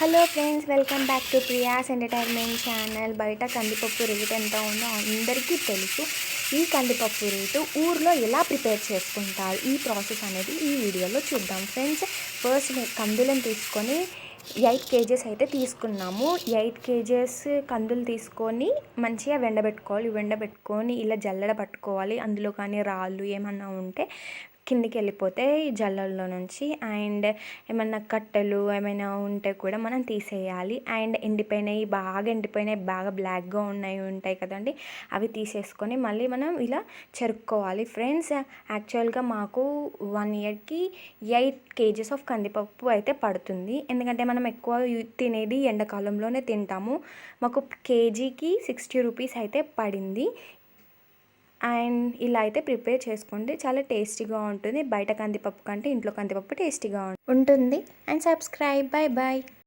Hello friends welcome back to Priya's entertainment channel. బయట కందిపప్పు rate ఎంత ఉందో అందరికీ తెలుసు. ఈ కందిపప్పు రేటు ఊర్లో ఎలా ప్రిపేర్ చేసుకుంటారు? ఈ ప్రాసెస్ అనేది ఈ వీడియోలో చూద్దాం. ఫ్రెండ్స్ ఫస్ట్ కందులను తీసుకొని ఎయిట్ కేజెస్ అయితే తీసుకున్నాము. ఎయిట్ కేజెస్ కందులు తీసుకొని మంచిగా వెండబెట్టుకోవాలి. వెండబెట్టుకొని ఇలా జల్లడ పట్టుకోవాలి. అందులో కానీ రాళ్ళు ఏమన్నా ఉంటే కిందికి వెళ్ళిపోతే ఈ జల్లల్లో నుంచి అండ్ ఏమైనా కట్టెలు ఏమైనా ఉంటే కూడా మనం తీసేయాలి. అండ్ ఎండిపోయినాయి బాగా ఎండిపోయినాయి బాగా బ్లాక్గా ఉన్నాయి ఉంటాయి కదండి. అవి తీసేసుకొని మళ్ళీ మనం ఇలా చెరుక్కోవాలి. ఫ్రెండ్స్ యాక్చువల్గా మాకు వన్ ఇయర్కి ఎయిట్ కేజెస్ ఆఫ్ కందిపప్పు అయితే పడుతుంది. ఎందుకంటే మనం ఎక్కువ తినేది ఎండాకాలంలోనే తింటాము. మాకు కేజీకి సిక్స్టీ రూపీస్ అయితే పడింది. అండ్ ఇలా అయితే ప్రిపేర్ చేసుకోండి. చాలా టేస్టీగా ఉంటుంది. బయట కందిపప్పు కంటే ఇంట్లో కందిపప్పు టేస్టీగా ఉంటుంది. And subscribe. Bye bye